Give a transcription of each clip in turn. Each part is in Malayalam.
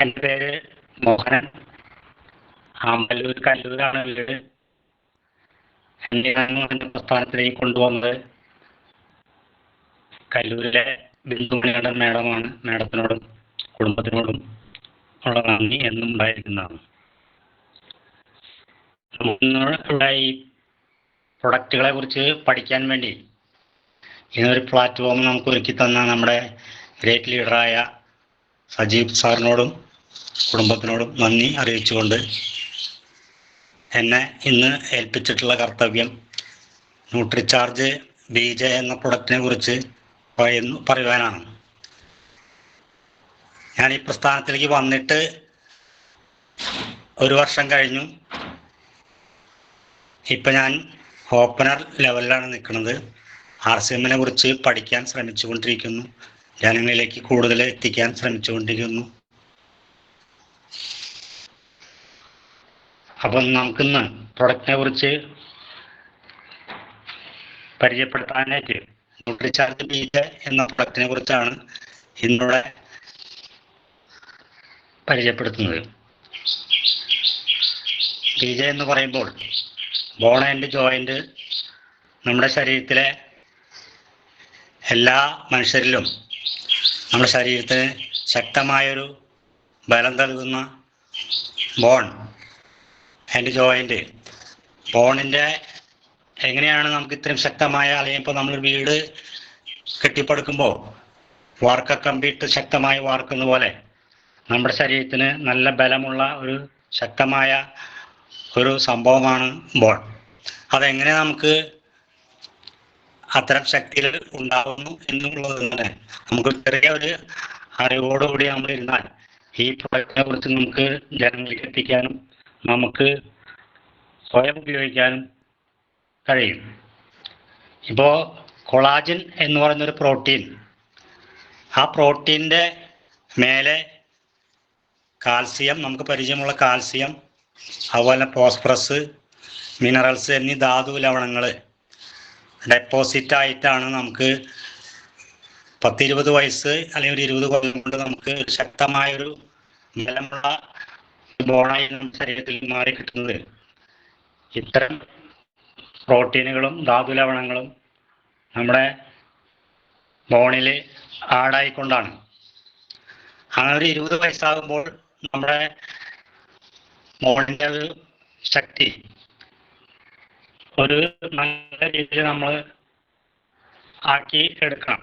എന്റെ പേര് മോഹനൻ. ആമ്പല്ലൂർ കല്ലൂരാണ് വീട് പ്രസ്ഥാനത്തിലേക്ക് കൊണ്ടുവന്നത്. കല്ലൂരിലെ ബിന്ദുമണിയുടെ മേഡമാണ് മേഡത്തിനോടും കുടുംബത്തിനോടും ഉള്ള നന്ദി എന്നും ഉണ്ടായിരിക്കുന്നതാണ്. ഈ പ്രൊഡക്റ്റുകളെ കുറിച്ച് പഠിക്കാൻ വേണ്ടി ഇങ്ങനൊരു പ്ലാറ്റ്ഫോം നമുക്ക് ഒരുക്കി തന്ന നമ്മുടെ ഗ്രേറ്റ് ലീഡറായ സജീവ് സാറിനോടും കുടുംബത്തിനോടും നന്ദി അറിയിച്ചുകൊണ്ട് എന്നെ ഇന്ന് ഏൽപ്പിച്ചിട്ടുള്ള കർത്തവ്യം ന്യൂട്രിചാർജ് ബീജ എന്ന പ്രൊഡക്റ്റിനെ കുറിച്ച് പറയുന്നു പറയുവാനാണ്. ഞാൻ ഈ പ്രസ്ഥാനത്തിലേക്ക് വന്നിട്ട് ഒരു വർഷം കഴിഞ്ഞു. ഇപ്പം ഞാൻ ഓപ്പണർ ലെവലിലാണ് നിൽക്കുന്നത്. ആർ സി എമ്മിനെ കുറിച്ച് പഠിക്കാൻ ശ്രമിച്ചുകൊണ്ടിരിക്കുന്നു. ജനങ്ങളിലേക്ക് കൂടുതൽ എത്തിക്കാൻ ശ്രമിച്ചുകൊണ്ടിരിക്കുന്നു. അപ്പം നമുക്കിന്ന് പ്രൊഡക്റ്റിനെ കുറിച്ച് പരിചയപ്പെടുത്താനായിട്ട് ന്യൂട്രിചാർജ് ബീജ എന്ന പ്രൊഡക്റ്റിനെ കുറിച്ചാണ് ഇന്നിവിടെ പരിചയപ്പെടുത്തുന്നത്. ബീജ എന്ന് പറയുമ്പോൾ ബോൺ ആൻഡ് ജോയിന്റ് നമ്മുടെ ശരീരത്തിലെ എല്ലാ മനുഷ്യരിലും നമ്മുടെ ശരീരത്തിന് ശക്തമായൊരു ബലം നൽകുന്ന ബോൺ ആൻഡ് ജോയിന്റ് ബോണിന്റെ എങ്ങനെയാണ് നമുക്ക് ഇത്രയും ശക്തമായ അല്ലെങ്കിൽ ഇപ്പോൾ നമ്മൾ വീട് കെട്ടിപ്പടുക്കുമ്പോൾ വാർക്ക കമ്പിട്ട് ശക്തമായി വാർക്കുന്ന പോലെ നമ്മുടെ ശരീരത്തിന് നല്ല ബലമുള്ള ഒരു ശക്തമായ ഒരു സംഭവമാണ് ബോൺ അതെങ്ങനെ നമുക്ക് അത്തരം ശക്തികൾ ഉണ്ടാകുന്നു എന്നുള്ളത് തന്നെ. നമുക്ക് ചെറിയ ഒരു അറിവോടുകൂടി നമ്മൾ ഇരുന്നാൽ ഈ പ്രൊഡക്റ്റിനെ കുറിച്ച് നമുക്ക് ജനങ്ങളിലേക്ക് എത്തിക്കാനും നമുക്ക് സ്വയം ഉപയോഗിക്കാനും കഴിയും. ഇപ്പോൾ കൊളാജിൻ എന്ന് പറയുന്നൊരു പ്രോട്ടീൻ ആ പ്രോട്ടീന്റെ മേലെ കാൽസ്യം നമുക്ക് പരിചയമുള്ള കാൽസ്യം അതുപോലെ ഫോസ്ഫറസ് മിനറൽസ് എന്നീ ധാതു ലവണങ്ങൾ ഡെപ്പോസിറ്റ് ആയിട്ടാണ് നമുക്ക് പത്തിരുപത് വയസ്സ് അല്ലെങ്കിൽ ഒരു ഇരുപത് കൊല്ലം കൊണ്ട് നമുക്ക് ഒരു ശക്തമായൊരു ബലമുള്ള ബോണായി ശരീരത്തിൽ മാറി കിട്ടുന്നത് ഇത്തരം പ്രോട്ടീനുകളും ധാതു ലവണങ്ങളും നമ്മുടെ ബോണിൽ ആഡായിക്കൊണ്ടാണ്. അങ്ങനെ ഒരു ഇരുപത് വയസ്സാകുമ്പോൾ നമ്മുടെ ബോണിന്റെ ഒരു ശക്തി ഒരു നല്ല രീതിയിൽ നമ്മൾ ആക്കി എടുക്കണം.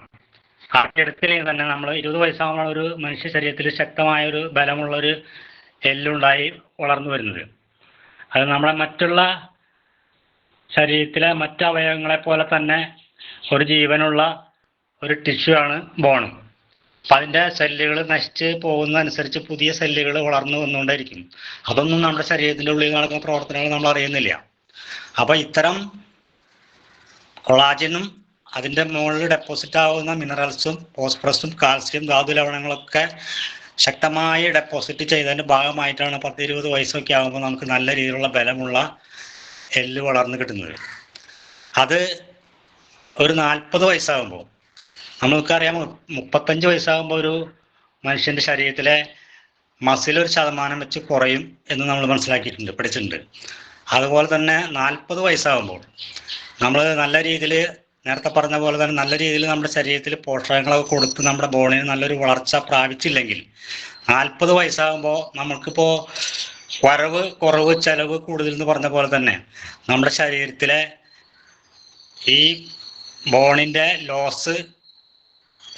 ആക്കി എടുത്തില്ലെങ്കിൽ തന്നെ നമ്മൾ ഇരുപത് വയസ്സാകുമ്പോൾ ഒരു മനുഷ്യ ശരീരത്തിൽ ശക്തമായ ഒരു ബലമുള്ള ഒരു എല്ലുണ്ടായി വളർന്നു വരുന്നത്. അത് നമ്മളെ മറ്റുള്ള ശരീരത്തിലെ മറ്റ് അവയവങ്ങളെ പോലെ തന്നെ ഒരു ജീവനുള്ള ഒരു ടിഷ്യു ആണ് ബോൺ അപ്പം അതിന്റെ സെല്ലുകൾ നശിച്ച് പോകുന്നതനുസരിച്ച് പുതിയ സെല്ലുകൾ വളർന്നു വന്നുകൊണ്ടേയിരിക്കും. അതൊന്നും നമ്മുടെ ശരീരത്തിന്റെ ഉള്ളിൽ നടക്കുന്ന പ്രവർത്തനങ്ങൾ നമ്മൾ അറിയുന്നില്ല. അപ്പോൾ ഇത്തരം കൊളാജിനും അതിന്റെ മുകളിൽ ഡെപ്പോസിറ്റ് ആവുന്ന മിനറൽസും ഫോസ്ഫറസും കാൽസ്യം ധാതു ലവണങ്ങളൊക്കെ ശക്തമായി ഡെപ്പോസിറ്റ് ചെയ്തതിന്റെ ഭാഗമായിട്ടാണ് പത്ത് ഇരുപത് വയസ്സൊക്കെ ആകുമ്പോൾ നമുക്ക് നല്ല രീതിയിലുള്ള ബലമുള്ള എല്ല് വളർന്നു കിട്ടുന്നത്. അത് ഒരു നാൽപ്പത് വയസ്സാകുമ്പോൾ നമുക്കറിയാം മുപ്പത്തഞ്ച് വയസ്സാകുമ്പോൾ ഒരു മനുഷ്യന്റെ ശരീരത്തിലെ മസിൽ ഒരു ശതമാനം വെച്ച് കുറയും എന്ന് നമ്മൾ മനസ്സിലാക്കിയിട്ടുണ്ട് പഠിച്ചിട്ടുണ്ട്. അതുപോലെ തന്നെ നാൽപ്പത് വയസ്സാകുമ്പോൾ നമ്മൾ നല്ല രീതിയിൽ നേരത്തെ പറഞ്ഞ പോലെ തന്നെ നല്ല രീതിയിൽ നമ്മുടെ ശരീരത്തിൽ പോഷകങ്ങളൊക്കെ കൊടുത്ത് നമ്മുടെ ബോണിന് നല്ലൊരു വളർച്ച പ്രാപിച്ചില്ലെങ്കിൽ നാൽപ്പത് വയസ്സാകുമ്പോൾ നമുക്കിപ്പോൾ വരവ് കുറവ് ചെലവ് കൂടുതൽ എന്ന് പറഞ്ഞ പോലെ തന്നെ നമ്മുടെ ശരീരത്തിലെ ഈ ബോണിന്റെ ലോസ്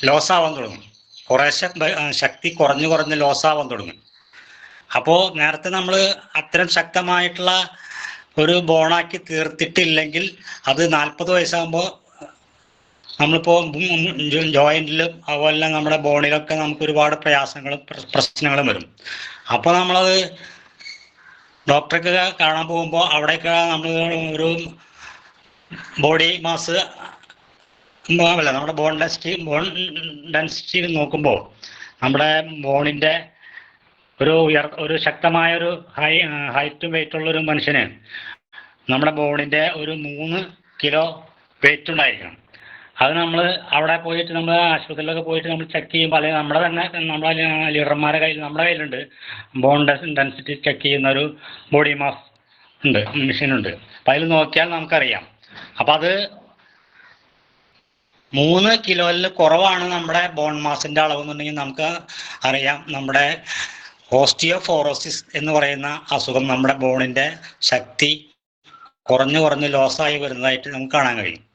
ലോസ് ആവാൻ തുടങ്ങും. കുറേശ്ശെ ശക്തി കുറഞ്ഞു കുറഞ്ഞ് ലോസ് ആവാൻ തുടങ്ങും. അപ്പോൾ നേരത്തെ നമ്മൾ അത്തരം ശക്തമായിട്ടുള്ള ഒരു ബോണാക്കി തീർത്തിട്ടില്ലെങ്കിൽ അത് നാൽപ്പത് വയസ്സാകുമ്പോൾ നമ്മളിപ്പോൾ ജോയിന്റിലും അതുപോലെ നമ്മുടെ ബോണിലൊക്കെ നമുക്ക് ഒരുപാട് പ്രയാസങ്ങളും പ്രശ്നങ്ങളും വരും. അപ്പോൾ നമ്മളത് ഡോക്ടർക്ക് കാണാൻ പോകുമ്പോൾ അവിടെയൊക്കെ നമ്മൾ ഒരു ബോഡി മാസ് നമ്മുടെ ബോൺ ഡെൻസിറ്റി ബോൺ ഡെൻസിറ്റി നോക്കുമ്പോൾ നമ്മുടെ ബോണിന്റെ ഒരു ഒരു ശക്തമായ ഒരു ഹൈ ഹൈറ്റും വെയിറ്റുള്ള ഒരു മനുഷ്യന് നമ്മുടെ ബോഡിന്റെ ഒരു മൂന്ന് കിലോ വെയിറ്റ് ഉണ്ടായിരിക്കണം. അത് നമ്മൾ അവിടെ പോയിട്ട് നമ്മൾ ആശുപത്രിയിലൊക്കെ പോയിട്ട് നമ്മൾ ചെക്ക് ചെയ്യുമ്പോൾ അല്ലെങ്കിൽ നമ്മുടെ തന്നെ നമ്മുടെ ലീഡർമാരുടെ കയ്യിൽ നമ്മുടെ കയ്യിലുണ്ട്. ബോൺ ഡെൻസിറ്റി ചെക്ക് ചെയ്യുന്ന ഒരു ബോഡി മാസ് ഉണ്ട് മെഷീൻ ഉണ്ട് അപ്പം അതിൽ നോക്കിയാൽ നമുക്കറിയാം. അപ്പം അത് മൂന്ന് കിലോയിൽ കുറവാണ് നമ്മുടെ ബോൺ മാസിന്റെ അളവ് എന്നുണ്ടെങ്കിൽ നമുക്ക് അറിയാം. നമ്മുടെ ഓസ്റ്റിയോഫോറോസിസ് എന്ന് പറയുന്ന അസുഖം നമ്മുടെ ബോണിന്റെ ശക്തി കുറഞ്ഞു കുറഞ്ഞ് ലോസായി വരുന്നതായിട്ട് നമുക്ക് കാണാൻ കഴിയും.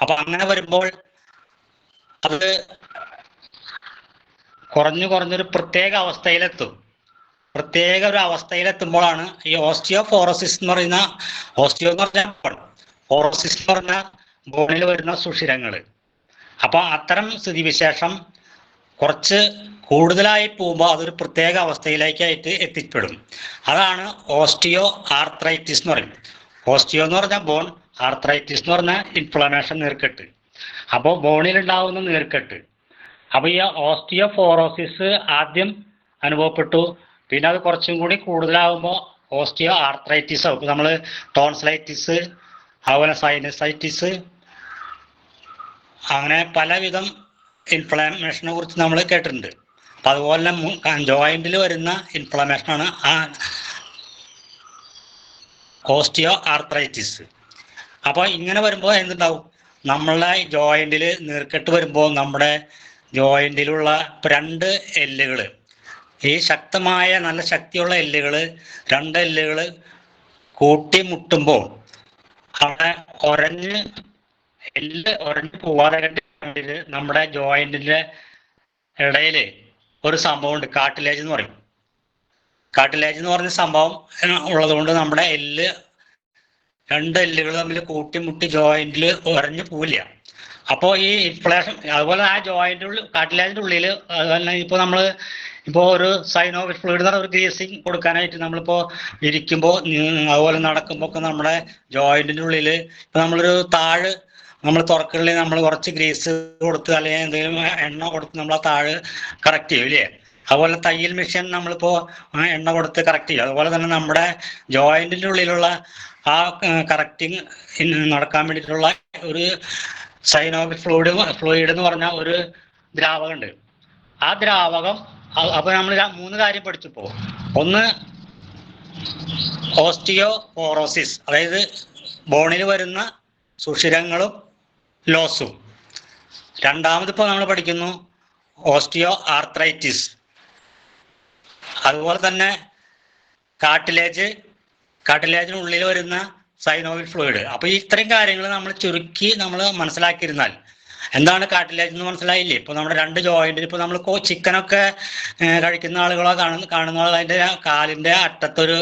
അപ്പൊ അങ്ങനെ വരുമ്പോൾ അത് കുറഞ്ഞു കുറഞ്ഞൊരു പ്രത്യേക അവസ്ഥയിലെത്തും. പ്രത്യേക ഒരു അവസ്ഥയിലെത്തുമ്പോഴാണ് ഈ ഓസ്റ്റിയോഫോറോസിസ് എന്ന് പറയുന്ന ഓസ്റ്റിയോ എന്ന് പറഞ്ഞാൽ ഫോറോസിസ് എന്ന് പറഞ്ഞ ബോണിൽ വരുന്ന സുഷിരങ്ങൾ. അപ്പൊ അത്തരം സ്ഥിതിവിശേഷം കുറച്ച് കൂടുതലായി പോകുമ്പോൾ അതൊരു പ്രത്യേക അവസ്ഥയിലേക്കായിട്ട് എത്തിപ്പെടും. അതാണ് ഓസ്റ്റിയോ ആർത്രൈറ്റിസ് എന്ന് പറയും ഓസ്റ്റിയോ എന്ന് പറഞ്ഞാൽ ബോൺ ആർത്രൈറ്റിസ് എന്ന് പറഞ്ഞാൽ ഇൻഫ്ലമേഷൻ നീർക്കെട്ട്. അപ്പോൾ ബോണിൽ ഉണ്ടാവുന്ന നീർക്കെട്ട്. അപ്പോൾ ഈ ഓസ്റ്റിയോ ഫോറോസിസ് ആദ്യം അനുഭവപ്പെട്ടു. പിന്നെ അത് കുറച്ചും കൂടി കൂടുതലാകുമ്പോൾ ഓസ്റ്റിയോ ആർത്രൈറ്റിസ് ആവും. നമ്മൾ ടോൺസ്ലൈറ്റിസ് അതുപോലെ സൈനസൈറ്റിസ് അങ്ങനെ പലവിധം ഇൻഫ്ലമേഷനെ കുറിച്ച് നമ്മൾ കേട്ടിട്ടുണ്ട്. അതുപോലെ തന്നെ ജോയിന്റിൽ വരുന്ന ഇൻഫ്ലമേഷൻ ആണ് ആ ഓസ്റ്റിയോ ആർത്രൈറ്റിസ് അപ്പോൾ ഇങ്ങനെ വരുമ്പോൾ എന്തുണ്ടാവും? നമ്മളെ ജോയിന്റിൽ നീർക്കെട്ട് വരുമ്പോൾ നമ്മുടെ ജോയിന്റിലുള്ള രണ്ട് എല്ലുകൾ ഈ ശക്തമായ നല്ല ശക്തിയുള്ള എല്ലുകൾ രണ്ട് എല്ലുകൾ കൂട്ടിമുട്ടുമ്പോൾ അവിടെ ഒരഞ്ഞ് എല്ല് ഒരഞ്ഞ് പോവാതെ നമ്മുടെ ജോയിന്റിന്റെ ഇടയിൽ ഒരു സംഭവമുണ്ട്. കാട്ടിലേജ് എന്ന് പറയും. കാട്ടിലേജ് എന്ന് പറഞ്ഞ സംഭവം ഉള്ളതുകൊണ്ട് നമ്മുടെ എല്ല് രണ്ട് എല്ലുകൾ തമ്മിൽ കൂട്ടിമുട്ടി ജോയിന്റിൽ ഉറഞ്ഞു പോവില്ല. അപ്പോൾ ഈ ഇൻഫ്ലേഷൻ അതുപോലെ ആ ജോയിന്റ് കാട്ടിലേജിന്റെ ഉള്ളിൽ അതുപോലെ ഇപ്പോൾ നമ്മൾ ഇപ്പോൾ ഒരു സൈനോ ഫ്ലൂയിഡ് എന്ന് ഒരു ഗ്രീസിങ് കൊടുക്കാനായിട്ട് നമ്മളിപ്പോൾ ഇരിക്കുമ്പോൾ അതുപോലെ നടക്കുമ്പോൾ ഒക്കെ നമ്മുടെ ജോയിന്റിന്റെ ഉള്ളിൽ ഇപ്പോൾ നമ്മളൊരു താഴ് നമ്മൾ തുറക്കലിൽ നമ്മൾ കുറച്ച് ഗ്രീസ് കൊടുത്ത് അല്ലെങ്കിൽ എന്തെങ്കിലും എണ്ണ കൊടുത്ത് നമ്മൾ ആ താഴ് കറക്റ്റ് ചെയ്യും ഇല്ലേ? അതുപോലെ തയ്യൽ മെഷീൻ നമ്മളിപ്പോൾ എണ്ണ കൊടുത്ത് കറക്റ്റ് ചെയ്യും. അതുപോലെ തന്നെ നമ്മുടെ ജോയിന്റിന്റെ ഉള്ളിലുള്ള ആ കറക്റ്റിങ് നടക്കാൻ വേണ്ടിയിട്ടുള്ള ഒരു സൈനോബിക് ഫ്ലൂയിഡ് ഫ്ലൂയിഡ് എന്ന് പറഞ്ഞ ഒരു ദ്രാവകമുണ്ട് ആ ദ്രാവകം അപ്പോൾ അപ്പൊ നമ്മൾ മൂന്ന് കാര്യം പഠിച്ചപ്പോ ഒന്ന് ഓസ്റ്റിയോ പോറോസിസ് അതായത് ബോണിൽ വരുന്ന സുഷിരങ്ങളും ലോസും. രണ്ടാമത് ഇപ്പോൾ നമ്മൾ പഠിക്കുന്നു ഓസ്റ്റിയോ ആർത്രൈറ്റിസ്. അതുപോലെ തന്നെ കാട്ടിലേജ് കാട്ടിലേജിനുള്ളിൽ വരുന്ന സൈനോവിൽ ഫ്ലൂയിഡ്. അപ്പോൾ ഇത്രയും കാര്യങ്ങൾ നമ്മൾ ചുരുക്കി നമ്മൾ മനസ്സിലാക്കിയിരുന്നാൽ എന്താണ് കാട്ടിലേജ് എന്ന് മനസ്സിലായില്ലേ? ഇപ്പൊ നമ്മുടെ രണ്ട് ജോയിന്റിൽ ഇപ്പൊ നമ്മൾ ചിക്കനൊക്കെ കഴിക്കുന്ന ആളുകളോ കാണുന്ന കാണുന്ന ആളുകൾ അതിന്റെ കാലിന്റെ അറ്റത്തൊരു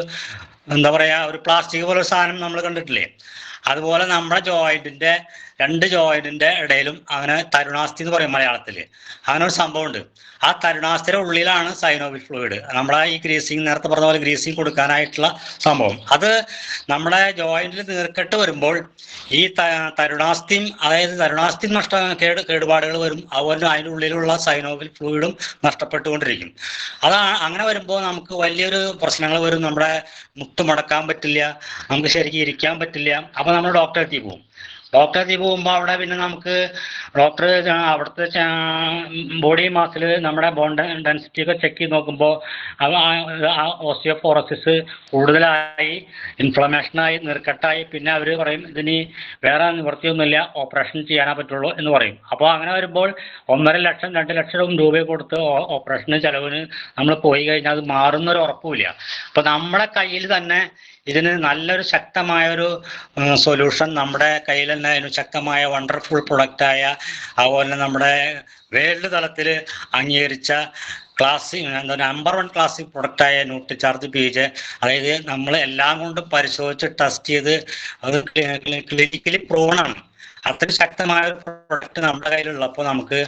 എന്താ പറയാ ഒരു പ്ലാസ്റ്റിക് പോലെ സാധനം നമ്മൾ കണ്ടിട്ടില്ലേ? അതുപോലെ നമ്മുടെ ജോയിന്റിന്റെ രണ്ട് ജോയിന്റിന്റെ ഇടയിലും അങ്ങനെ തരുണാസ്ഥി എന്ന് പറയും മലയാളത്തിൽ അങ്ങനെ ഒരു സംഭവമുണ്ട്. ആ തരുണാസ്ഥിയുടെ ഉള്ളിലാണ് സൈനോവിൽ ഫ്ലൂയിഡ്. നമ്മുടെ ഈ ഗ്രീസിങ് നേരത്തെ പറഞ്ഞ പോലെ ഗ്രീസിങ് കൊടുക്കാനായിട്ടുള്ള സംഭവം. അത് നമ്മുടെ ജോയിന്റിൽ നീർക്കെട്ട് വരുമ്പോൾ ഈ തരുണാസ്ഥിയും അതായത് തരുണാസ്ഥി നഷ്ട കേട് കേടുപാടുകൾ വരും. അതുപോലെ അതിന്റെ ഉള്ളിലുള്ള സൈനോവിൽ ഫ്ലൂയിഡും നഷ്ടപ്പെട്ടുകൊണ്ടിരിക്കും. അതാണ് അങ്ങനെ വരുമ്പോൾ നമുക്ക് വലിയൊരു പ്രശ്നങ്ങൾ വരും. നമ്മുടെ മുട്ട് മടക്കാൻ പറ്റില്ല. നമുക്ക് ശരിക്കും ഇരിക്കാൻ പറ്റില്ല. അപ്പൊ നമ്മൾ ഡോക്ടറെ എത്തി പോകും. ഡോക്ടറെ പോകുമ്പോൾ അവിടെ പിന്നെ നമുക്ക് ഡോക്ടർ അവിടുത്തെ ബോഡി മാസിൽ നമ്മുടെ ബോൺ ഡെൻസിറ്റി ഒക്കെ ചെക്ക് ചെയ്ത് നോക്കുമ്പോൾ ഓസ്റ്റിയോഫോറസിസ് കൂടുതലായി ഇൻഫ്ലമേഷനായി നീർക്കെട്ടായി പിന്നെ അവർ പറയും ഇതിന് വേറെ നിവൃത്തിയൊന്നുമില്ല ഓപ്പറേഷൻ ചെയ്യാനേ പറ്റുള്ളൂ എന്ന് പറയും. അപ്പോൾ അങ്ങനെ വരുമ്പോൾ ഒന്നര ലക്ഷം രണ്ട് ലക്ഷം രൂപ കൊടുത്ത് ഓപ്പറേഷന് ചിലവിന് നമ്മൾ പോയി കഴിഞ്ഞാൽ അത് മാറുന്നൊരു ഉറപ്പുമില്ല അപ്പോൾ നമ്മുടെ കയ്യിൽ തന്നെ ഇതിന് നല്ലൊരു ശക്തമായ ഒരു സൊല്യൂഷൻ നമ്മുടെ കയ്യിൽ തന്നെ ശക്തമായ വണ്ടർഫുൾ പ്രൊഡക്റ്റായ അതുപോലെ നമ്മുടെ വേൾഡ് തലത്തിൽ അംഗീകരിച്ച ക്ലാസിക് എന്താ നമ്പർ വൺ ക്ലാസിക് പ്രൊഡക്റ്റായ ന്യൂട്രി ചാർജ് പീജ് അതായത് നമ്മൾ എല്ലാം കൊണ്ടും പരിശോധിച്ച് ടെസ്റ്റ് ചെയ്ത് അത് ക്ലിനിക്കലി പ്രൂവൺ ആണ് അത്രയും ശക്തമായ ഒരു പ്രൊഡക്റ്റ് നമ്മുടെ കയ്യിലുള്ളപ്പോൾ നമുക്ക്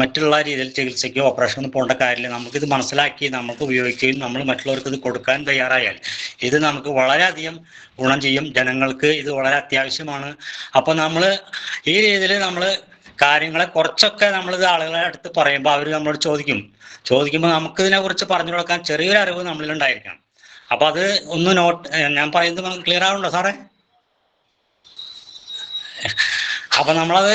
മറ്റുള്ള രീതിയിൽ ചികിത്സയ്ക്കോ ഓപ്പറേഷനോ പോകേണ്ട കാര്യമില്ല. നമുക്കിത് മനസ്സിലാക്കി നമുക്ക് ഉപയോഗിക്കുകയും നമ്മൾ മറ്റുള്ളവർക്ക് ഇത് കൊടുക്കാൻ തയ്യാറായാൽ ഇത് നമുക്ക് വളരെയധികം ഗുണം ചെയ്യും ജനങ്ങൾക്ക്. ഇത് വളരെ അത്യാവശ്യമാണ്. അപ്പോൾ നമ്മൾ ഈ രീതിയിൽ നമ്മൾ കാര്യങ്ങളെ കുറച്ചൊക്കെ നമ്മളിത് ആളുകളെ അടുത്ത് പറയുമ്പോൾ അവർ നമ്മളോട് ചോദിക്കും. ചോദിക്കുമ്പോൾ നമുക്ക് ഇതിനെക്കുറിച്ച് പറഞ്ഞു കൊടുക്കാൻ ചെറിയൊരു അറിവ് നമ്മളിൽ ഉണ്ടായിരിക്കണം. അപ്പോൾ അത് ഒന്ന് നോട്ട് ഞാൻ പറയുന്നത് ക്ലിയർ ആവുന്നുണ്ടോ സാറേ? അപ്പൊ നമ്മളത്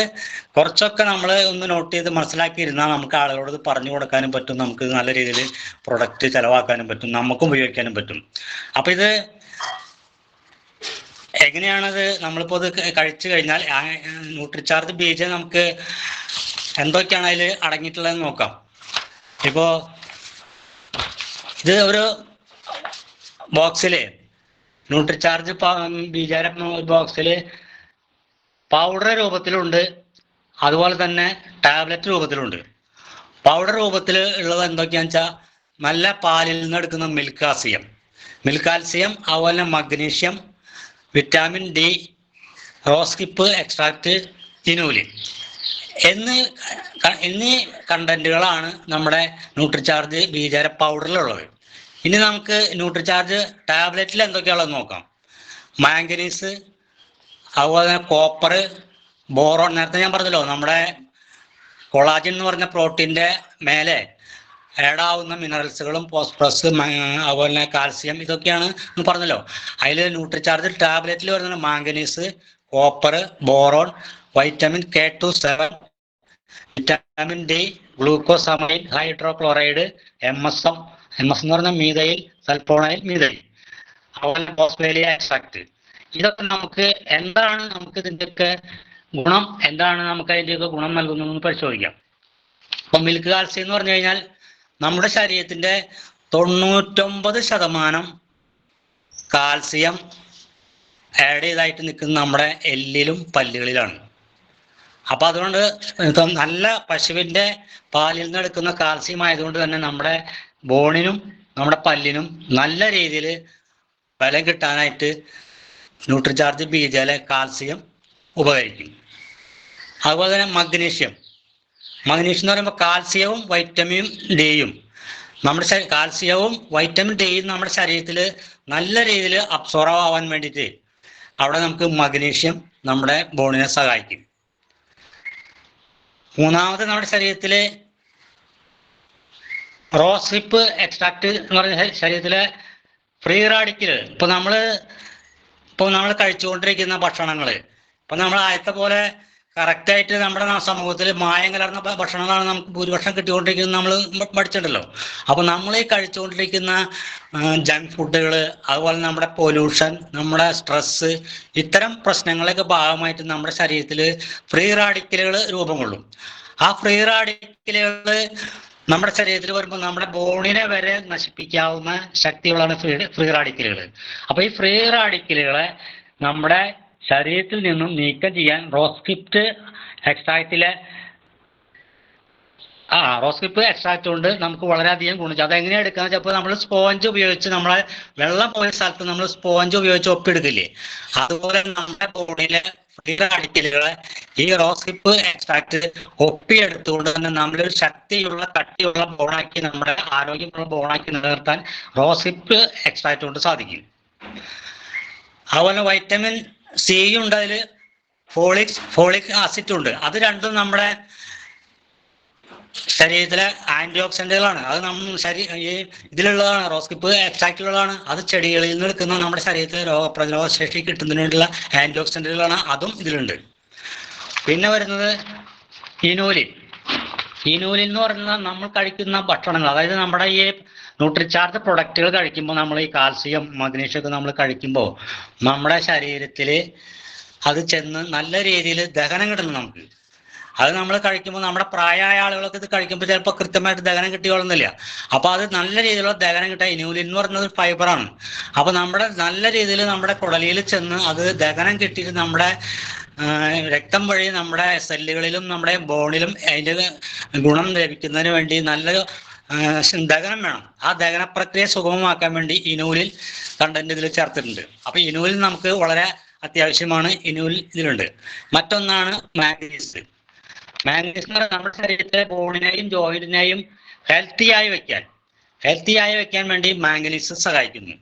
കുറച്ചൊക്കെ നമ്മൾ ഒന്ന് നോട്ട് ചെയ്ത് മനസ്സിലാക്കിയിരുന്നാൽ നമുക്ക് ആളുകളോട് പറഞ്ഞു കൊടുക്കാനും പറ്റും നമുക്ക് നല്ല രീതിയിൽ പ്രൊഡക്റ്റ് ചെലവാക്കാനും പറ്റും നമുക്കും ഉപയോഗിക്കാനും പറ്റും. അപ്പൊ ഇത് എങ്ങനെയാണത് നമ്മളിപ്പോ ഇത് കഴിച്ചു കഴിഞ്ഞാൽ ന്യൂട്രിചാർജ് ബീജ് നമുക്ക് എന്തൊക്കെയാണ് അതിൽ അടങ്ങിയിട്ടുള്ളതെന്ന് നോക്കാം. ഇപ്പോ ഇത് ഒരു ബോക്സിൽ ന്യൂട്രിചാർജ് ബീജാരം ബോക്സിൽ പൗഡർ രൂപത്തിലുണ്ട്. അതുപോലെ തന്നെ ടാബ്ലറ്റ് രൂപത്തിലുണ്ട്. പൗഡർ രൂപത്തിൽ ഉള്ളത് എന്തൊക്കെയാണെന്ന് വെച്ചാൽ നല്ല പാലിൽ നിന്ന് എടുക്കുന്ന milk calcium milk calcium milk calcium അതുപോലെ magnesium vitamin D rosehip extract inulin എന്നീ എന്നീ കണ്ടന്റുകളാണ് നമ്മുടെ ന്യൂട്രിചാർജ് ബീജാര പൗഡറിലുള്ളത് ഇനി നമുക്ക് ന്യൂട്രിചാർജ് ടാബ്ലറ്റിൽ എന്തൊക്കെയാണെന്ന് നോക്കാം. മാംഗനീസ് അതുപോലെ തന്നെ കോപ്പർ ബോറോൺ നേരത്തെ ഞാൻ പറഞ്ഞല്ലോ നമ്മുടെ കൊളാജിൻ എന്ന് പറഞ്ഞ പ്രോട്ടീന്റെ മേലെ ആഡ് ആവുന്ന മിനറൽസുകളും ഫോസ്ഫറസ് അതുപോലെ തന്നെ കാൽസ്യം ഇതൊക്കെയാണ് എന്ന് പറഞ്ഞല്ലോ. അതിൽ ന്യൂട്രിചാർജ് ടാബ്ലറ്റിൽ വരുന്ന manganese copper boron vitamin K two seven vitamin D glucosamine hydrochloride M S M M S എന്ന് പറഞ്ഞ മീതയിൽ സൽഫോണൈൽ മീതയിൽ. അതുപോലെ ഫോസ്ഫേലിയ എക്സ്ട്രാക്ട് ഇതൊക്കെ നമുക്ക് എന്താണ് നമുക്ക് ഇതിന്റെയൊക്കെ ഗുണം? എന്താണ് നമുക്ക് അതിന്റെയൊക്കെ ഗുണം നൽകുന്നതെന്ന് പരിശോധിക്കാം. അപ്പൊ മിൽക്ക് കാൽസ്യം എന്ന് പറഞ്ഞു കഴിഞ്ഞാൽ നമ്മുടെ ശരീരത്തിന്റെ തൊണ്ണൂറ്റൊമ്പത് ശതമാനം കാൽസ്യം ആഡ് ചെയ്തായിട്ട് നിൽക്കുന്നത് നമ്മുടെ എല്ലിലും പല്ലുകളിലാണ്. അപ്പൊ അതുകൊണ്ട് നല്ല പശുവിന്റെ പാലിൽ നിന്ന് എടുക്കുന്ന കാൽസ്യം ആയതുകൊണ്ട് തന്നെ നമ്മുടെ ബോണിനും നമ്മുടെ പല്ലിനും നല്ല രീതിയിൽ ബലം കിട്ടാനായിട്ട് ന്യൂട്രിചാർജ് ബീജയിലെ കാൽസ്യം ഉപകരിക്കും. അതുപോലെ തന്നെ മഗ്നീഷ്യം മഗ്നീഷ്യം എന്ന് പറയുമ്പോൾ കാൽസ്യവും വൈറ്റമിൻ ഡിയും നമ്മുടെ കാൽസ്യവും വൈറ്റമിൻ ഡിയും നമ്മുടെ ശരീരത്തിൽ നല്ല രീതിയിൽ അബ്സോർവ് ആവാൻ വേണ്ടിയിട്ട് അവിടെ നമുക്ക് മഗ്നീഷ്യം നമ്മുടെ ബോണിനെ സഹായിക്കും. മൂന്നാമത് നമ്മുടെ ശരീരത്തിലെ റോസിപ്പ് എക്സ്ട്രാക്ട് എന്ന് പറഞ്ഞ ശരീരത്തിലെ ഫ്രീ റാഡിക്കൽ ഇപ്പൊ നമ്മൾ ഇപ്പൊ നമ്മൾ കഴിച്ചുകൊണ്ടിരിക്കുന്ന ഭക്ഷണങ്ങൾ ഇപ്പൊ നമ്മൾ ആദ്യത്തെ പോലെ കറക്റ്റ് ആയിട്ട് നമ്മുടെ സമൂഹത്തിൽ മായം കലർന്ന ഭക്ഷണങ്ങളാണ് നമുക്ക് ഭൂരിപക്ഷം കിട്ടിക്കൊണ്ടിരിക്കുന്നത് നമ്മൾ പഠിച്ചിട്ടുണ്ടല്ലോ അപ്പൊ നമ്മൾ ഈ കഴിച്ചുകൊണ്ടിരിക്കുന്ന ജങ്ക് ഫുഡുകൾ അതുപോലെ നമ്മുടെ പൊല്യൂഷൻ നമ്മുടെ സ്ട്രെസ് ഇത്തരം പ്രശ്നങ്ങളൊക്കെ ഭാഗമായിട്ട് നമ്മുടെ ശരീരത്തിൽ ഫ്രീ റാഡിക്കലുകൾ രൂപം കൊള്ളും. ആ ഫ്രീ റാഡിക്കലുകൾ നമ്മുടെ ശരീരത്തിൽ വരുമ്പോൾ നമ്മുടെ ബോണിനെ വരെ നശിപ്പിക്കാവുന്ന ശക്തികളാണ് ഫ്രീ ഫ്രീ റാഡിക്കലുകൾ അപ്പൊ ഈ ഫ്രീ റാഡിക്കലുകളെ നമ്മുടെ ശരീരത്തിൽ നിന്നും നീക്കം ചെയ്യാൻ റോസ്ക്രിപ്റ്റ് എക്സ്ട്രാക്റ്റിലെ ആ റോസ്ക്രിപ്പ് എക്സ്ട്രാക്ട് കൊണ്ട് നമുക്ക് വളരെയധികം ഗുണം ചെയ്യും അതെങ്ങനെയാണ് എടുക്കുക വെച്ചപ്പോൾ നമ്മൾ സ്പോഞ്ച് ഉപയോഗിച്ച് നമ്മളെ വെള്ളം പോയ സ്ഥലത്ത് നമ്മൾ സ്പോഞ്ച് ഉപയോഗിച്ച് ഒപ്പിയെടുക്കില്ലേ? അതുപോലെ നമ്മുടെ ബോഡിയിലെ ഫ്രീ റാഡിക്കലുകളെ ഈ റോസിപ്പ് എക്സ്ട്രാക്ട് ഒപ്പിയെടുത്തുകൊണ്ട് തന്നെ നമ്മളൊരു ശക്തിയുള്ള കട്ടിയുള്ള ബോണാക്കി നമ്മുടെ ആരോഗ്യമുള്ള ബോണാക്കി നിലനിർത്താൻ റോസിപ്പ് എക്സ്ട്രാക്ട് കൊണ്ട് സാധിക്കും. അതുപോലെ വൈറ്റമിൻ സി ഉണ്ട് അതിൽ ഫോളിക് ഫോളിക് ആസിഡ് ഉണ്ട്. അത് രണ്ടും നമ്മുടെ ശരീരത്തിലെ ആന്റി ഓക്സിഡന്റുകളാണ് അത് നമ്മൾ ശരീ ഈ ഇതിലുള്ളതാണ് റോസ്കിപ്പ് എക്സ്ട്രാക്റ്റിലുള്ളതാണ് അത് ചെടികളിൽ നിന്ന് എടുക്കുന്ന നമ്മുടെ ശരീരത്തിലെ രോഗപ്രതിരോധ ശേഷി കിട്ടുന്നതിനുള്ള ആന്റി ഓക്സിഡന്റുകളാണ് അതും ഇതിലുണ്ട്. പിന്നെ വരുന്നത് ഇനൂലിൻ. ഇനൂലിൻ എന്ന് പറയുന്നത് നമ്മൾ കഴിക്കുന്ന ഭക്ഷണങ്ങൾ അതായത് നമ്മുടെ ഈ ന്യൂട്രിചാർജ് പ്രൊഡക്റ്റുകൾ കഴിക്കുമ്പോൾ നമ്മൾ ഈ കാൽസ്യം മഗ്നീഷ്യം ഒക്കെ നമ്മൾ കഴിക്കുമ്പോൾ നമ്മുടെ ശരീരത്തിൽ അത് ചെന്ന് നല്ല രീതിയിൽ ദഹനം കിട്ടുന്നു നമുക്ക്. അത് നമ്മൾ കഴിക്കുമ്പോൾ നമ്മുടെ പ്രായമായ ആളുകളൊക്കെ ഇത് കഴിക്കുമ്പോൾ ചിലപ്പോൾ കൃത്യമായിട്ട് ദഹനം കിട്ടിയോളുന്നില്ല അപ്പൊ അത് നല്ല രീതിയിലുള്ള ദഹനം കിട്ടാൻ ഇനൂലിൻ എന്ന് പറയുന്നത് ഫൈബറാണ് അപ്പൊ നമ്മുടെ നല്ല രീതിയിൽ നമ്മുടെ കുടലിയിൽ ചെന്ന് അത് ദഹനം കിട്ടിയിട്ട് നമ്മുടെ രക്തം വഴി നമ്മുടെ സെല്ലുകളിലും നമ്മുടെ ബോണിലും അതിന്റെ ഗുണം ലഭിക്കുന്നതിന് വേണ്ടി നല്ല ദഹനം വേണം. ആ ദഹന പ്രക്രിയ സുഗമമാക്കാൻ വേണ്ടി ഇനൂലിൽ കണ്ടന്റ് ഇതിൽ ചേർത്തിട്ടുണ്ട്. അപ്പൊ ഇനൂലിൽ നമുക്ക് വളരെ അത്യാവശ്യമാണ് ഇനൂലിൽ ഇതിലുണ്ട്. മറ്റൊന്നാണ് മാഗ്നീസ്. മാഗ്നീസ് എന്ന് പറയുന്നത് നമ്മുടെ ശരീരത്തിലെ ബോണിനെയും ജോയിന്റിനെയും ഹെൽത്തി ആയി വെക്കാൻ ഹെൽത്തി ആയി വെക്കാൻ വേണ്ടി മാംഗനീസ് സഹായിക്കുന്നു.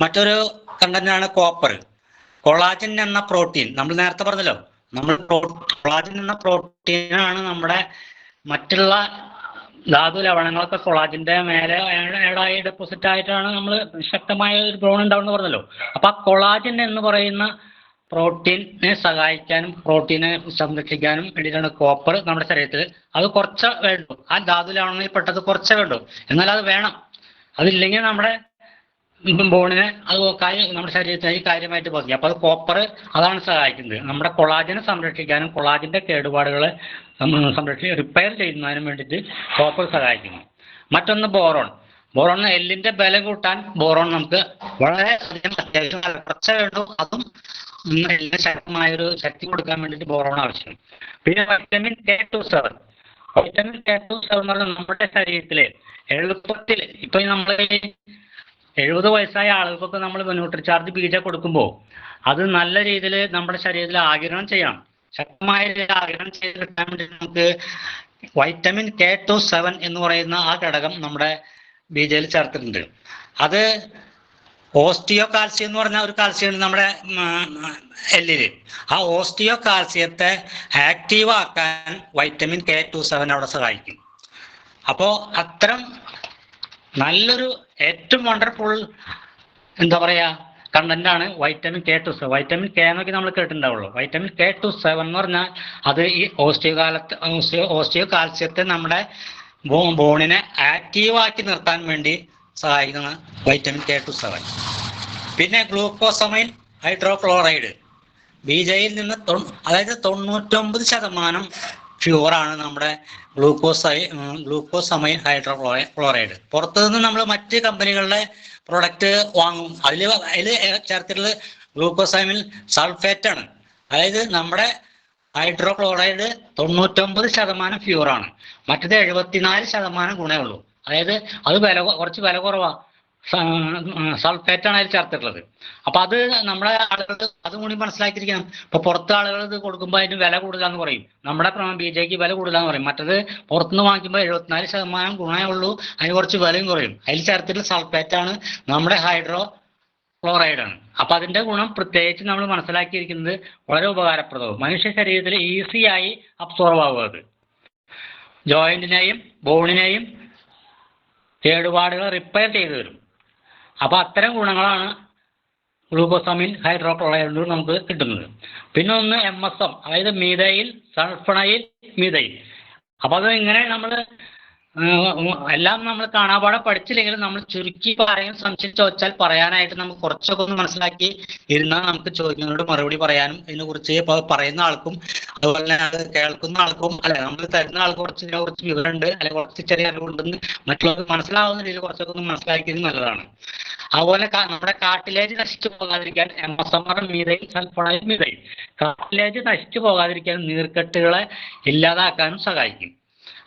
മറ്റൊരു കണ്ടന്റാണ് കോപ്പർ കൊളാജൻ എന്ന പ്രോട്ടീൻ നമ്മൾ നേരത്തെ പറഞ്ഞല്ലോ നമ്മൾ കൊളാജൻ എന്ന പ്രോട്ടീനാണ് നമ്മുടെ മറ്റുള്ള ധാതു ലവണങ്ങളൊക്കെ കൊളാജിന്റെ മേലെ ഏടായി ഡെപ്പോസിറ്റ് ആയിട്ടാണ് നമ്മൾ ശക്തമായ ഒരു ബോൺ ഉണ്ടാവുമെന്ന് പറഞ്ഞല്ലോ. അപ്പൊ ആ കൊളാജൻ എന്ന് പറയുന്ന പ്രോട്ടീനെ സഹായിക്കാനും പ്രോട്ടീനെ സംരക്ഷിക്കാനും വേണ്ടിയിട്ടാണ് കോപ്പർ നമ്മുടെ ശരീരത്തിൽ അത് കുറച്ച് വേണ്ടു. ആ ധാതുലാണെങ്കിൽ പെട്ടത് കുറച്ചേ വേണ്ടു. എന്നാൽ അത് വേണം. അതില്ലെങ്കിൽ നമ്മുടെ ബോണിനെ അത് കാര്യം നമ്മുടെ ശരീരത്തിനായി കാര്യമായിട്ട് ബാധിക്കും. അപ്പോൾ അത് കോപ്പർ അതാണ് സഹായിക്കുന്നത്. നമ്മുടെ കൊളാജനെ സംരക്ഷിക്കാനും കൊളാജിന്റെ കേടുപാടുകളെ സംരക്ഷി റിപ്പയർ ചെയ്യുന്നതിനും വേണ്ടിയിട്ട് കോപ്പർ സഹായിക്കുന്നു. മറ്റൊന്ന് ബോറോൺ ബോറോൺ എല്ലിന്റെ ബലം കൂട്ടാൻ ബോറോൺ നമുക്ക് വളരെ അത്യാവശ്യം. കുറച്ചേ വേണ്ടു അതും ഉം എല്ലിന് ശക്തമായ ഒരു ശക്തി കൊടുക്കാൻ വേണ്ടിയിട്ട് ബോറോൺ ആവശ്യം പിന്നെ vitamin K two seven vitamin K two seven എന്ന് പറഞ്ഞാൽ നമ്മുടെ ശരീരത്തിലെ എളുപ്പത്തിൽ ഇപ്പൊ നമ്മൾ എഴുപത് വയസ്സായ ആളുകൾക്കൊക്കെ നമ്മൾ ന്യൂട്രി ചാർജ് ബീജ കൊടുക്കുമ്പോൾ അത് നല്ല രീതിയിൽ നമ്മുടെ ശരീരത്തിൽ ആഗിരണം ചെയ്യണം. ശക്തമായ രീതിയിൽ ആഗിരണം ചെയ്ത് വേണ്ടി നമുക്ക് വൈറ്റമിൻ കെ ടു സെവൻ എന്ന് പറയുന്ന ആ ഘടകം നമ്മുടെ ബീജയിൽ ചേർത്തിട്ടുണ്ട്. അത് ഓസ്റ്റിയോ കാൽസ്യം എന്ന് പറഞ്ഞ ഒരു കാൽസ്യം ഉണ്ട് നമ്മുടെ എല്ലിൽ. ആ ഓസ്റ്റിയോ കാൽസ്യത്തെ ആക്റ്റീവ് ആക്കാൻ വൈറ്റമിൻ കെ ടു സെവൻ അവിടെ സഹായിക്കും. അപ്പോ അത്തരം നല്ലൊരു ഏറ്റവും വണ്ടർഫുൾ എന്താ പറയാ കണ്ടന്റ് ആണ് vitamin K two seven vitamin K എന്നൊക്കെ നമ്മൾ കേട്ടിട്ടുണ്ടാവുള്ളൂ. വൈറ്റമിൻ കെ ടു സെവൻ എന്ന് പറഞ്ഞാൽ അത് ഈ ഓസ്റ്റിയോ കാലത്ത് ഓസ്റ്റിയോ കാൽസ്യത്തെ നമ്മുടെ ബോണിനെ ആക്റ്റീവ് ആക്കി നിർത്താൻ വേണ്ടി സഹായിക്കുന്ന വൈറ്റമിൻ കെ ടു സെവൻ പിന്നെ ഗ്ലൂക്കോസമൈൻ ഹൈഡ്രോക്ലോറൈഡ്. ബീജയിൽ നിന്ന് അതായത് തൊണ്ണൂറ്റൊമ്പത് ശതമാനം ഫ്യൂറാണ് നമ്മുടെ ഗ്ലൂക്കോസ് ഗ്ലൂക്കോസമൈൻ ഹൈഡ്രോക്ലോറൈ ക്ലോറൈഡ്. പുറത്തു നിന്ന് നമ്മൾ മറ്റ് കമ്പനികളുടെ പ്രൊഡക്റ്റ് വാങ്ങും. അതിൽ അതിൽ ചേർത്തിട്ടുള്ളത് ഗ്ലൂക്കോസൈമിൽ സൾഫേറ്റ് ആണ്. അതായത് നമ്മുടെ ഹൈഡ്രോക്ലോറൈഡ് തൊണ്ണൂറ്റൊമ്പത് ശതമാനം ഫ്യൂറാണ് മറ്റത് എഴുപത്തിനാല് ശതമാനം ഗുണേ ഉള്ളൂ. അതായത് അത് വില കുറച്ച് വില കുറവാ. സൾഫേറ്റ് ആണ് അതിൽ ചേർത്തിട്ടുള്ളത്. അപ്പൊ അത് നമ്മുടെ ആളുകൾ അതും കൂടി മനസ്സിലാക്കിയിരിക്കണം. ഇപ്പൊ പുറത്ത് ആളുകൾ ഇത് കൊടുക്കുമ്പോൾ അതിന് വില കൂടുതലാന്ന് പറയും. നമ്മുടെ ബി ജെക്ക് വില കൂടുതലാന്ന് പറയും. മറ്റത് പുറത്തുനിന്ന് വാങ്ങിക്കുമ്പോൾ എഴുപത്തിനാല് ശതമാനം ഗുണമേ ഉള്ളൂ. അതിന് കുറച്ച് വിലയും കുറയും. അതിൽ ചേർത്തിട്ടുള്ള സൾഫേറ്റ് ആണ് നമ്മുടെ ഹൈഡ്രോ ക്ലോറൈഡ് ആണ് അപ്പൊ അതിന്റെ ഗുണം പ്രത്യേകിച്ച് നമ്മൾ മനസ്സിലാക്കിയിരിക്കുന്നത് വളരെ ഉപകാരപ്രദവും. മനുഷ്യ ശരീരത്തിൽ ഈസി ആയി അബ്സോർവ് ആവുക അത്. ജോയിന്റിനെയും ബോണിനെയും കേടുപാടുകൾ റിപ്പയർ ചെയ്തു തരും. അപ്പൊ അത്തരം ഗുണങ്ങളാണ് ഗ്ലൂക്കോസാമിൻ ഹൈഡ്രോക്ലോറൈഡ് നമുക്ക് കിട്ടുന്നത്. പിന്നെ ഒന്ന് എം എസ് എം അതായത് മീതയിൽ സൾഫണയിൽ മീതയിൽ അപ്പോൾ അത് ഇങ്ങനെ നമ്മൾ എല്ലാം നമ്മൾ കാണാപാടെ പഠിച്ചില്ലെങ്കിലും നമ്മൾ ചുരുക്കി പറയാൻ സംശയം ചോദിച്ചാൽ പറയാനായിട്ട് നമുക്ക് കുറച്ചൊക്കെ ഒന്ന് മനസ്സിലാക്കി ഇരുന്നാൽ നമുക്ക് ചോദിക്കുന്നതിനോട് മറുപടി പറയാനും ഇതിനെക്കുറിച്ച് പറയുന്ന ആൾക്കും അതുപോലെ തന്നെ അത് കേൾക്കുന്ന ആൾക്കും അല്ലെ നമ്മൾ തരുന്ന ആൾക്ക് കുറച്ച് ഇതിനെ കുറിച്ച് വിവരമുണ്ട് അല്ലെങ്കിൽ കുറച്ച് ചെറിയ അറിവുണ്ടെന്ന് മറ്റുള്ളവർക്ക് മനസ്സിലാവുന്ന രീതിയിൽ കുറച്ചൊക്കെ ഒന്ന് മനസ്സിലാക്കിയത് നല്ലതാണ്. അതുപോലെ നമ്മുടെ കാട്ടിലേജ് നശിച്ചു പോകാതിരിക്കാൻ M S M or methyl sulfonyl methyl cartilage നശിച്ചു പോകാതിരിക്കാൻ നീർക്കെട്ടുകളെ ഇല്ലാതാക്കാനും സഹായിക്കും.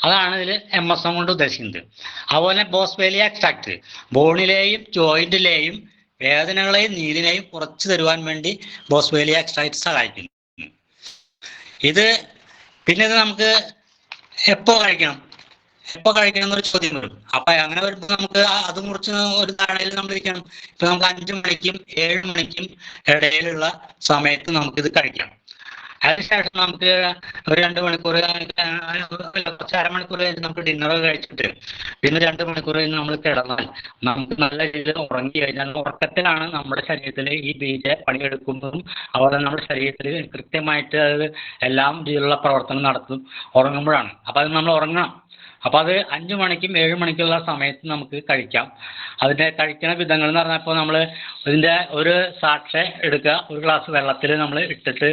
അതാണ് ഇതിൽ എം എസ് എം കൊണ്ട് ഉദ്ദേശിക്കുന്നത്. അതുപോലെ ബോസ്വേലി എക്സ്ട്രാക്ട് ബോണിലെയും ജോയിന്റിലെയും വേദനകളെയും നീരിനെയും കുറച്ചു തരുവാൻ വേണ്ടി ബോസ്വേലി എക്സ്ട്രാക്ട് സഹായിക്കുന്നു. ഇത് പിന്നെ ഇത് നമുക്ക് എപ്പോ കഴിക്കണം? എപ്പോ കഴിക്കണം എന്നൊരു ചോദ്യം വരും അപ്പൊ അങ്ങനെ വരുമ്പോൾ നമുക്ക് അത് കുറിച്ച് ഒരു ധാരണയിൽ നമ്മൾ ഇരിക്കണം. ഇപ്പൊ നമുക്ക് അഞ്ചു മണിക്കും ഏഴ് മണിക്കും ഇടയിലുള്ള സമയത്ത് നമുക്കിത് കഴിക്കാം. അതിനുശേഷം നമുക്ക് ഒരു രണ്ട് മണിക്കൂർ കുറച്ച് അരമണിക്കൂർ കഴിഞ്ഞ് നമുക്ക് ഡിന്നർ കഴിച്ചിട്ട് പിന്നെ രണ്ട് മണിക്കൂർ കഴിഞ്ഞ് നമ്മൾ കിടന്നാൽ നമുക്ക് നല്ല രീതിയിൽ ഉറങ്ങി കഴിഞ്ഞാൽ ഉറക്കത്തിലാണ് നമ്മുടെ ശരീരത്തിൽ ഈ ബീജ പണിയെടുക്കുമ്പോഴും അതുപോലെ നമ്മുടെ ശരീരത്തിൽ കൃത്യമായിട്ട് അത് എല്ലാം രീതിയിലുള്ള പ്രവർത്തനം നടത്തും ഉറങ്ങുമ്പോഴാണ്. അപ്പൊ അത് നമ്മൾ ഉറങ്ങണം. അപ്പൊ അത് അഞ്ചു മണിക്കും ഏഴ് മണിക്കുള്ള സമയത്ത് നമുക്ക് കഴിക്കാം. അതിന്റെ കഴിക്കുന്ന വിധങ്ങൾ എന്ന് പറഞ്ഞാൽ ഇപ്പോൾ നമ്മൾ ഇതിന്റെ ഒരു സാക്ഷെ എടുക്കുക. ഒരു ഗ്ലാസ് വെള്ളത്തിൽ നമ്മൾ ഇട്ടിട്ട്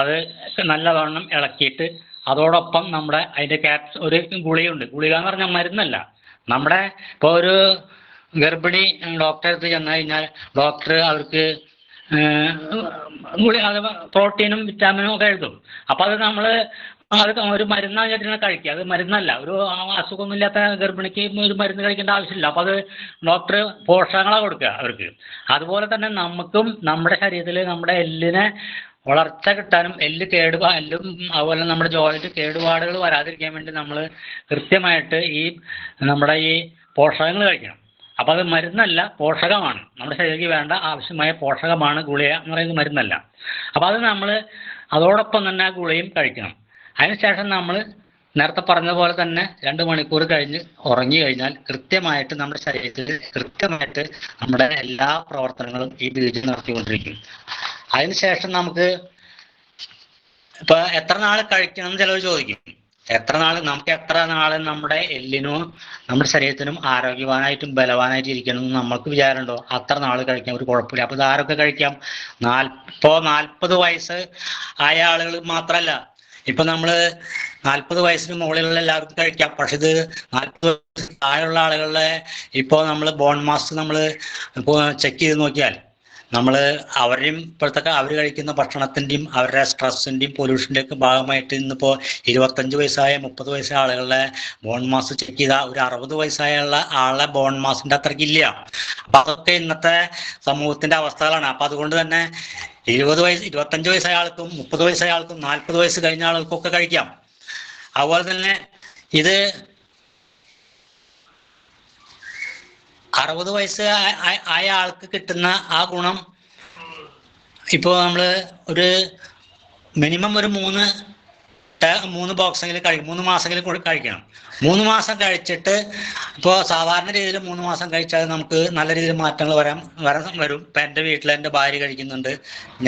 അത് നല്ലവണ്ണം ഇളക്കിയിട്ട് അതോടൊപ്പം നമ്മുടെ അതിന്റെ ക്യാപ്സ് ഒരു ഗുളികയുണ്ട്. ഗുളിക എന്ന് പറഞ്ഞാൽ മരുന്നല്ല. നമ്മുടെ ഇപ്പോൾ ഒരു ഗർഭിണി ഡോക്ടറെ അടുത്ത് ചെന്ന് കഴിഞ്ഞാൽ ഡോക്ടർ അവർക്ക് ഗുളി അത് പ്രോട്ടീനും വിറ്റാമിനും ഒക്കെ എഴുതും. അപ്പം അത് നമ്മൾ അത് ഒരു മരുന്നാണ് ചേട്ടനെ കഴിക്കുക. അത് മരുന്നല്ല. ഒരു അസുഖമൊന്നുമില്ലാത്ത ഗർഭിണിക്ക് ഒരു മരുന്ന് കഴിക്കേണ്ട ആവശ്യമില്ല. അപ്പോൾ അത് ഡോക്ടർ പോഷകങ്ങളാണ് കൊടുക്കുക അവർക്ക്. അതുപോലെ തന്നെ നമുക്കും നമ്മുടെ ശരീരത്തിൽ നമ്മുടെ എല്ലിനെ വളർച്ച കിട്ടാനും എല്ല് കേടുപാ എല്ലും അതുപോലെ നമ്മുടെ ജോയിന്റ് കേടുപാടുകൾ വരാതിരിക്കാൻ വേണ്ടി നമ്മൾ കൃത്യമായിട്ട് ഈ നമ്മുടെ ഈ പോഷകങ്ങൾ കഴിക്കണം. അപ്പോൾ അത് മരുന്നല്ല പോഷകമാണ്. നമ്മുടെ ശരീരത്തിൽ വേണ്ട ആവശ്യമായ പോഷകമാണ് ഗുളിക എന്ന് പറയുന്നത് മരുന്നല്ല. അപ്പോൾ അത് നമ്മൾ അതോടൊപ്പം തന്നെ ആ ഗുളികയും കഴിക്കണം. അതിനുശേഷം നമ്മൾ നേരത്തെ പറഞ്ഞ പോലെ തന്നെ രണ്ട് മണിക്കൂർ കഴിഞ്ഞ് ഉറങ്ങി കഴിഞ്ഞാൽ കൃത്യമായിട്ട് നമ്മുടെ ശരീരത്തിൽ കൃത്യമായിട്ട് നമ്മുടെ എല്ലാ പ്രവർത്തനങ്ങളും ഈ ബീജം നടത്തിക്കൊണ്ടിരിക്കും. അതിനുശേഷം നമുക്ക് ഇപ്പൊ എത്ര നാൾ കഴിക്കണം എന്ന് ചിലവർ ചോദിക്കും. എത്ര നാൾ നമുക്ക് എത്ര നാൾ നമ്മുടെ എല്ലിനും നമ്മുടെ ശരീരത്തിനും ആരോഗ്യവാനായിട്ടും ബലവാനായിട്ടും ഇരിക്കണം എന്ന് നമ്മൾക്ക് വിചാരമുണ്ടോ? അത്ര നാൾ കഴിക്കാം ഒരു കുഴപ്പമില്ല. അപ്പൊ ഇത് ആരൊക്കെ കഴിക്കാം? നാൽപ്പോ നാൽപ്പത് വയസ്സ് ആയ ആളുകൾ മാത്രമല്ല ഇപ്പൊ നമ്മൾ നാൽപ്പത് വയസ്സിന് മുകളിലുള്ള എല്ലാവർക്കും കഴിക്കാം. പക്ഷെ ഇത് നാൽപ്പത് താഴെയുള്ള ആളുകളുടെ ഇപ്പോൾ നമ്മൾ ബോൺ മാസ് നമ്മൾ ഇപ്പോൾ ചെക്ക് ചെയ്ത് നോക്കിയാൽ നമ്മൾ അവരെയും ഇപ്പോഴത്തെ അവർ കഴിക്കുന്ന ഭക്ഷണത്തിന്റെയും അവരുടെ സ്ട്രെസ്സിന്റെയും പൊല്യൂഷന്റെ ഒക്കെ ഭാഗമായിട്ട് ഇന്നിപ്പോൾ ഇരുപത്തഞ്ച് വയസ്സായ മുപ്പത് വയസ്സായ ആളുകളുടെ ബോൺ മാസ് ചെക്ക് ചെയ്ത ഒരു അറുപത് വയസ്സായുള്ള ആളെ ബോൺ മാസിന്റെ അത്രയ്ക്ക് ഇല്ല. അപ്പൊ അതൊക്കെ ഇന്നത്തെ സമൂഹത്തിന്റെ അവസ്ഥകളാണ്. അപ്പൊ അതുകൊണ്ട് തന്നെ ഇരുപത് വയസ്സ് ഇരുപത്തഞ്ച് വയസ്സായ ആൾക്കും മുപ്പത് വയസ്സായ ആൾക്കും നാൽപ്പത് വയസ്സ് കഴിഞ്ഞ ആൾക്കൊക്കെ കഴിക്കാം. അതുപോലെ തന്നെ ഇത് അറുപത് വയസ്സ് ആയ ആൾക്ക് കിട്ടുന്ന ആ ഗുണം ഇപ്പോ നമ്മൾ ഒരു മിനിമം ഒരു മൂന്ന് മൂന്ന് ബോക്സെങ്കിലും കഴിക്കും മൂന്ന് മാസമെങ്കിലും കഴിക്കണം. മൂന്ന് മാസം കഴിച്ചിട്ട് ഇപ്പോൾ സാധാരണ രീതിയിൽ മൂന്ന് മാസം കഴിച്ചാൽ നമുക്ക് നല്ല രീതിയിൽ മാറ്റങ്ങൾ വരാൻ വരാൻ വരും. ഇപ്പം എന്റെ വീട്ടിൽ എന്റെ ഭാര്യ കഴിക്കുന്നുണ്ട്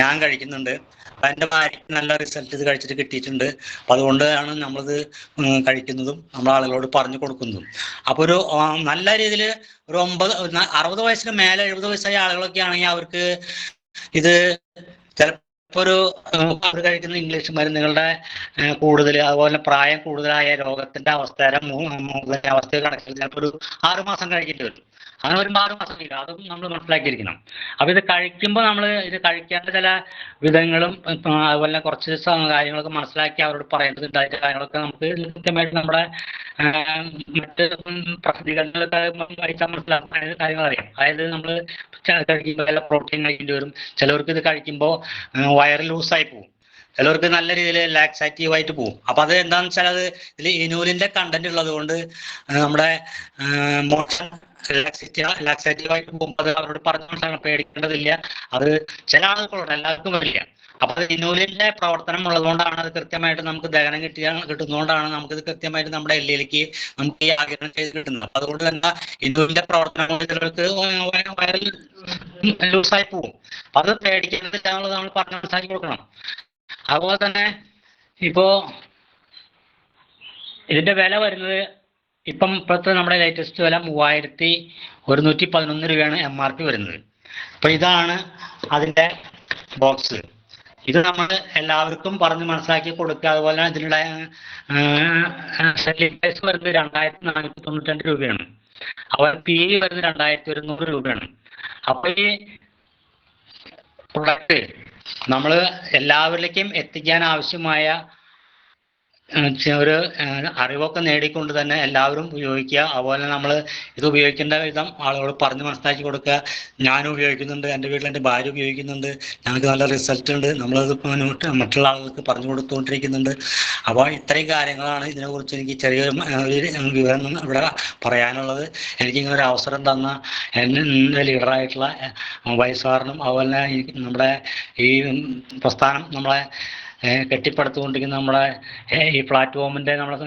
ഞാൻ കഴിക്കുന്നുണ്ട്. അപ്പം എന്റെ ഭാര്യയ്ക്ക് നല്ല റിസൾട്ട് ഇത് കഴിച്ചിട്ട് കിട്ടിയിട്ടുണ്ട്. അപ്പം അതുകൊണ്ടാണ് നമ്മളിത് കഴിക്കുന്നതും നമ്മൾ ആളുകളോട് പറഞ്ഞു കൊടുക്കുന്നതും. അപ്പോൾ ഒരു നല്ല രീതിയിൽ ഒരു ഒമ്പത് അറുപത് വയസ്സിന് മേലെ എഴുപത് വയസ്സായ ആളുകളൊക്കെ ആണെങ്കിൽ അവർക്ക് ഇത് ഒരു അവർ കഴിക്കുന്ന ഇംഗ്ലീഷ് മരുന്നുകളുടെ കൂടുതൽ അതുപോലെ പ്രായം കൂടുതലായ രോഗത്തിന്റെ അവസ്ഥ അവസ്ഥ കണക്കിൽ ചിലപ്പോൾ ഒരു ആറുമാസം കഴിക്കേണ്ടി വരും. അങ്ങനെ വരുമ്പോൾ കഴിയും അതും നമ്മൾ മനസ്സിലാക്കിയിരിക്കണം. അപ്പൊ ഇത് കഴിക്കുമ്പോൾ നമ്മൾ ഇത് കഴിക്കേണ്ട ചില വിധങ്ങളും അതുപോലെ കുറച്ച് കാര്യങ്ങളൊക്കെ മനസ്സിലാക്കി അവരോട് പറയേണ്ടത് അതിന്റെ കാര്യങ്ങളൊക്കെ നമുക്ക് കൃത്യമായിട്ട് നമ്മുടെ മറ്റ് പ്രസിദ്ധീകരണങ്ങളൊക്കെ വായിച്ചാൽ മനസ്സിലാക്കുന്ന കാര്യങ്ങൾ അറിയാം. അതായത് നമ്മൾ കഴിക്കുമ്പോൾ ചില പ്രോട്ടീൻ കഴിക്കേണ്ടി വരും. ചിലവർക്ക് ഇത് കഴിക്കുമ്പോൾ വയറ് ലൂസായി പോകും ചിലവർക്ക് നല്ല രീതിയിൽ ലാക്സാറ്റീവ് ആയിട്ട് പോകും അപ്പൊ അത് എന്താണെന്ന് വെച്ചാൽ അത് ഇതിൽ ഇനൂലിന്റെ കണ്ടന്റ് ഉള്ളത് കൊണ്ട് നമ്മുടെ മോഷൻ ലാക്സാറ്റീവ് ആയിട്ട് പോകുമ്പോൾ അത് അവരോട് പറഞ്ഞുകൊണ്ടാണ് പേടിക്കേണ്ടതില്ല. അത് ചില ആളുകളുണ്ട് എല്ലാവർക്കും വരില്ല. അപ്പൊ അത് ഇനൂലിന്റെ പ്രവർത്തനം ഉള്ളതുകൊണ്ടാണ് അത് കൃത്യമായിട്ട് നമുക്ക് ദഹനം കിട്ടിയ കിട്ടുന്നതുകൊണ്ടാണ് നമുക്ക് ഇത് കൃത്യമായിട്ട് നമ്മുടെ എല്ലിലേക്ക് നമുക്ക് ഈ ആഗിരണം ചെയ്ത് കിട്ടുന്നത്. അപ്പൊ അതുകൊണ്ട് തന്നെ ഇനൂലിന്റെ പ്രവർത്തനം കൊണ്ട് ചിലർക്ക് വയ- വയറിൽ ലൂസായി പോകും. അപ്പൊ അത് പേടിക്കേണ്ടതില്ല എന്നുള്ളത് നമ്മൾ പറഞ്ഞു മനസ്സിലാക്കി കൊടുക്കണം. അതുപോലെ തന്നെ ഇപ്പോ ഇതിന്റെ വില വരുന്നത് ഇപ്പം ഇപ്പോഴത്തെ നമ്മുടെ ലേറ്റസ്റ്റ് വില മൂവായിരത്തി ഒരുന്നൂറ്റി പതിനൊന്ന് രൂപയാണ് എം ആർ പി വരുന്നത്. അപ്പൊ ഇതാണ് അതിന്റെ ബോക്സ് ഇത് നമ്മൾ എല്ലാവർക്കും പറഞ്ഞ് മനസ്സിലാക്കി കൊടുക്കുക. അതുപോലെ തന്നെ ഇതിനുള്ള സെല്ലിംഗ് പ്രൈസ് വരുന്നത് രണ്ടായിരത്തി നാനൂറ്റി തൊണ്ണൂറ്റി രണ്ട് രൂപയാണ്. അതുപോലെ പി ഇ വരുന്നത് രണ്ടായിരത്തി ഒരുന്നൂറ് രൂപയാണ്. അപ്പോൾ ഈ പ്രൊഡക്റ്റ് നമ്മൾ എല്ലാവരിലേക്കും എത്തിക്കാൻ ആവശ്യമായ ഒരു അറിവൊക്കെ നേടിക്കൊണ്ട് തന്നെ എല്ലാവരും ഉപയോഗിക്കുക. അതുപോലെ നമ്മൾ ഇത് ഉപയോഗിക്കേണ്ട വിധം ആളുകളോട് പറഞ്ഞ് മനസ്സിലാക്കി കൊടുക്കുക. ഞാൻ ഉപയോഗിക്കുന്നുണ്ട് എന്റെ വീട്ടിൽ എന്റെ ഭാര്യ ഉപയോഗിക്കുന്നുണ്ട് ഞങ്ങൾക്ക് നല്ല റിസൾട്ട് ഉണ്ട്. നമ്മളത് മറ്റുള്ള ആളുകൾക്ക് പറഞ്ഞു കൊടുത്തുകൊണ്ടിരിക്കുന്നുണ്ട്. അപ്പോൾ ഇത്രയും കാര്യങ്ങളാണ് ഇതിനെക്കുറിച്ച് എനിക്ക് ചെറിയൊരു വിവരം ഇവിടെ പറയാനുള്ളത്. എനിക്ക് ഇങ്ങനെ ഒരു അവസരം തന്ന എന്റെ ലീഡറായിട്ടുള്ള വയസ്സാറിനും അതുപോലെ നമ്മുടെ ഈ പ്രസ്ഥാനം നമ്മളെ കെട്ടിപ്പടുത്തുകൊണ്ടിരിക്കുന്ന നമ്മുടെ ഈ പ്ലാറ്റ്ഫോമിന്റെ നമ്മുടെ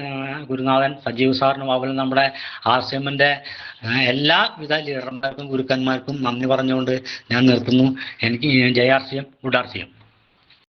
ഗുരുനാഥൻ സജീവ് സാറിനും അതുപോലെ നമ്മുടെ ആർ സി എമ്മിന്റെ എല്ലാവിധ ലീഡർമാർക്കും ഗുരുക്കന്മാർക്കും നന്ദി പറഞ്ഞുകൊണ്ട് ഞാൻ നിർത്തുന്നു. എനിക്ക് Jaya R C M good R C M